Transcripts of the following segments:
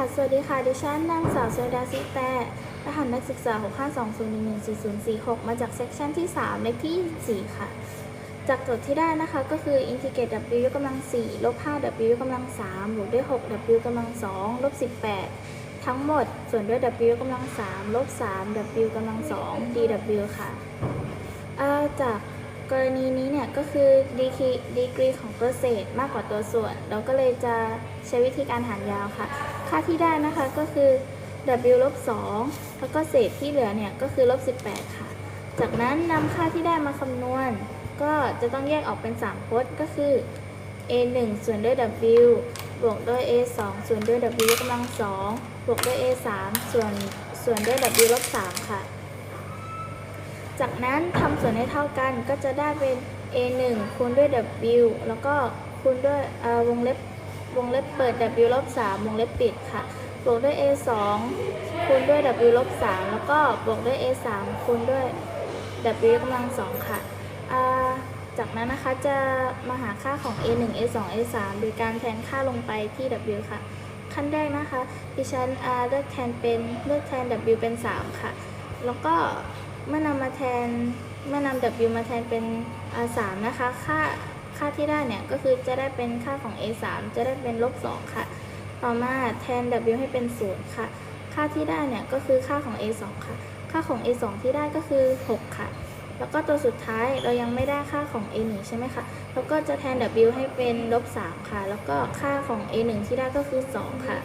ค่ะ สวัสดีค่ะ ดิฉันนางสาวเซดาซิแต่ รหัสนักศึกษา 652011446 มาจากเซกชันที่ 3 เลขที่ 4 ค่ะ จากโจทย์ที่ได้นะคะก็คือ integrate w ยกกำลัง4ลบ 5w ยกกำลัง3บวกด้วย 6w กำลัง2ลบ18 ทั้งหมด ส่วนด้วย w ยกกำลัง3ลบ 3w กำลัง2 dw ค่ะเอ่อจากกรณีนี้เนี่ยก็คือดีคีดีกรีของตัวเศษมากกว่าตัวส่วน เราก็เลยจะใช้วิธีการหารยาวค่ะ ค่าที่ได้นะคะก็คือ w ลบ2แล้วก็เศษที่เหลือเนี่ยก็คือลบ18 ค่ะ จากนั้นนำค่าที่ได้มาคำนวณ ก็จะต้องแยกออกเป็น 3พจน์ก็คือ a 1ส่วนด้วย w บวกด้วย a 2ส่วนด้วย w ยกกำลัง2บวกด้วย a 3ส่วนส่วนด้วย w ลบ3ค่ะ จากนั้นทำส่วนให้เท่ากันก็จะได้เป็น a 1คูณด้วย w แล้วก็คูณด้วยวงเล็บ วงเล็บเปิด w ลบ3วงเล็บปิดค่ะ บวกด้วย a 2คูณด้วย w ลบ3แล้วก็บวกด้วย a 3คูณด้วย w กำลัง2ค่ะจากนั้นนะคะจะมาหาค่าของ a 1 a 2 a 3โดยการแทนค่าลงไปที่ w ค่ะ ขั้นแรกนะคะ ดิฉันเลือกแทนเป็นเลือกแทน w เป็น 3 ค่ะ แล้วก็เมื่อนำมาแทนเมื่อนำ w มาแทนเป็น 3 นะคะ ค่า ค่าที่ได้เนี่ยก็คือจะได้เป็นค่าของ a 3จะได้เป็นลบ2ค่ะ ต่อมาแทน w ให้เป็น 0 ค่ะ ค่าที่ได้เนี่ยก็คือค่าของ a 2ค่ะ ค่าของ a 2ที่ได้ก็คือ 6 ค่ะ แล้วก็ตัวสุดท้ายเรายังไม่ได้ค่าของ a 1ใช่ไหมคะแล้วก็จะแทน w ให้เป็นลบ3ค่ะ แล้วก็ค่าของ a 1ที่ได้ก็คือ 2 ค่ะ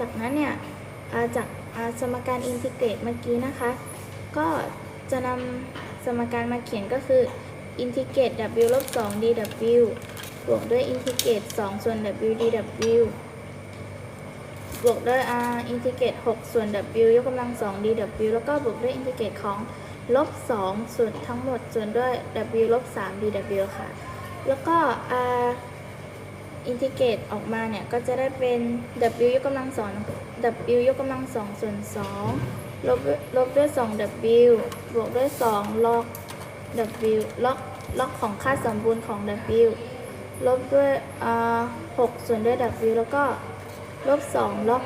จากนั้นเนี่ยจากสมการอินทิเกรตเมื่อกี้นะคะ ก็จะนำสมการมาเขียนก็คือ อินทิเกรต w ลบ2 dw บวกด้วยอินทิเกรต 2 ส่วน w dw บวกด้วย r อินทิเกรต 6 ส่วน w ยกกำลัง 2 dw แล้วก็บวกด้วยอินทิเกรตของลบ 2 ส่วนทั้งหมด ส่วนด้วย w ลบ 3 dw ค่ะ แล้วก็ r อินทิเกรตออกมาเนี่ย ก็จะได้เป็น w ยกกำลัง2 w ยกกำลัง2ส่วน2ลบด้วยลบด้วย 2w บวกด้วย 2 log w log ล็อกของค่าสมบูรณ์ของ w ลบด้วยอ่า6ส่วนด้วย w แล้วก็ลบ2ล็อก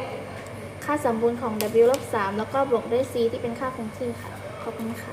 ค่าสมบูรณ์ของ w ลบ3แล้วก็บวกด้วย c ที่เป็นค่าคงที่ค่ะ ขอบคุณค่ะ